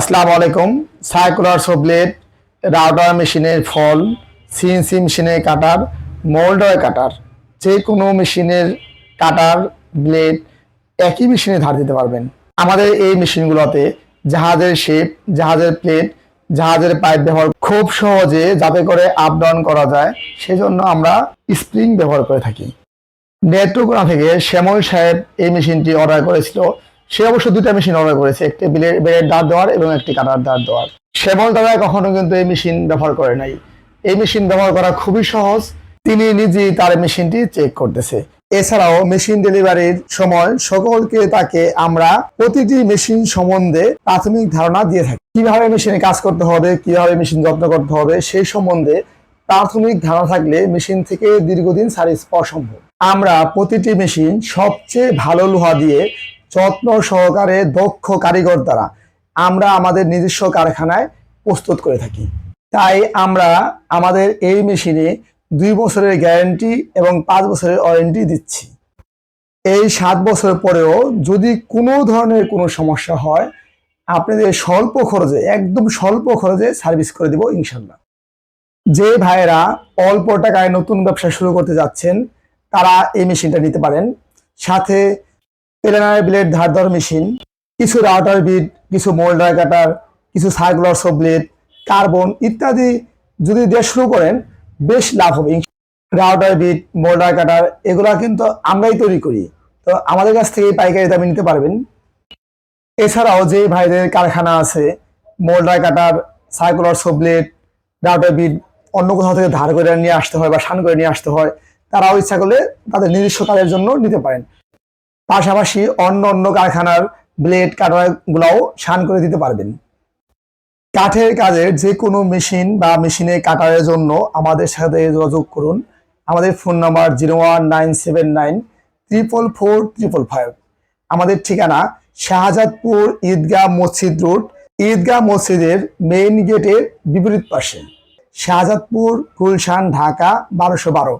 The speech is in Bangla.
আসসালামু আলাইকুম। সাইকুলার সবলেট রাউটার মেশিনের ফল, সিএনসি মেশিনের কাটার মোল্ডার কাটার যে কোনো মেশিনের কাটার ব্লেড একই মেশিনে ধার দিতে পারবেন। আমাদের এই মেশিনগুলোতে জাহাজের শেপ, জাহাজের প্লেট, জাহাজের পাইপ ব্যবহার খুব সহজে যাতে করে আপ ডাউন করা যায়, সেজন্য আমরা স্প্রিং ব্যবহার করে থাকি। নেত্রকোনা থেকে শ্যামল সাহেব এই মেশিনটি অর্ডার করেছিল। সে অবশ্য দুটা মেশিন অর্ডার করেছে, একটি বিলের বেড়ের দাঁত দেওয়ার এবং একটি কাটার দাঁত দেওয়ার। শ্যামল দাদা কখনো কিন্তু এই মেশিন ব্যবহার করে নাই। এই মেশিন ব্যবহার করা খুবই সহজ, তিনি নিজেই তার মেশিনটি চেক করতেছে। এছাড়াও মেশিন ডেলিভারির সময় সকলকে তাকে আমরা প্রতিটি মেশিন সম্বন্ধে প্রাথমিক ধারণা দিয়ে থাকি। কীভাবে মেশিনে কাজ করতে হবে, কীভাবে মেশিন যত্ন করতে হবে, সেই সম্বন্ধে প্রাথমিক ধারণা থাকলে মেশিন থেকে দীর্ঘদিন সার্ভিস পাওয়া সম্ভব। আমরা প্রতিটি মেশিন সবচেয়ে ভালো লোহা দিয়ে যত্ন সহকারে দক্ষ কারিগর দ্বারা আমরা আমাদের নিজস্ব কারখানায় প্রস্তুত করে থাকি। তাই আমরা আমাদের এই মেশিনে দুই বছরের গ্যারান্টি এবং পাঁচ বছরের ওয়ারেন্টি দিচ্ছি। এই সাত বছর পরেও যদি কোনো ধরনের কোনো সমস্যা হয়, আপনাদের স্বল্প খরচে, একদম স্বল্প খরচে সার্ভিস করে দেবো ইনশাল্লাহ যে ভাইয়েরা অল্প টাকায় নতুন ব্যবসা শুরু করতে যাচ্ছেন, তারা এই মেশিনটা নিতে পারেন। সাথে প্লেনার ব্লেড ধার ধর মেশিন, কিছু রাউটার বিট, কিছু মোল্ডার কাটার, কিছু সার্কুলার সব ব্লেড, কার্বন ইত্যাদি যদি দিয়ে শুরু করেন, বেশ লাভ হবে। রাউটার বিট মোল্ডার কাটার, এগুলা কিন্তু আমরাই তৈরি করি। তো আমাদের কাছ থেকে পাইকারি দামে নিতে পারবেন। এছাড়াও যে ভাইদের কারখানা আছে moulder cutter circular blade, router bit অন্য কোথাও থেকে ধার করে নিয়ে আসতে হয় বা সান করে নিয়ে আসতে হয়, তারাও ইচ্ছা করলে তাদের নিজস্ব কাজের জন্য নিতে পারেন। পাশাপাশি অন্য অন্য কারখানার ব্লেড কাটারগুলোও শান করে দিতে পারবেন। কাঠের কাজের যে কোনো মেশিন বা মেশিনে কাটারের জন্য আমাদের সাথে যোগাযোগ করুন। আমাদের phone number zero one nine seven nine triple four triple five. আমাদের ঠিকানা শাহজাদপুর ঈদগাহ মসজিদ রোড। ঈদগাহ মসজিদের মেইন গেটের বিপরীত পাশে। শাহজাদপুর, গুলশান, ঢাকা, বারোশো বারো।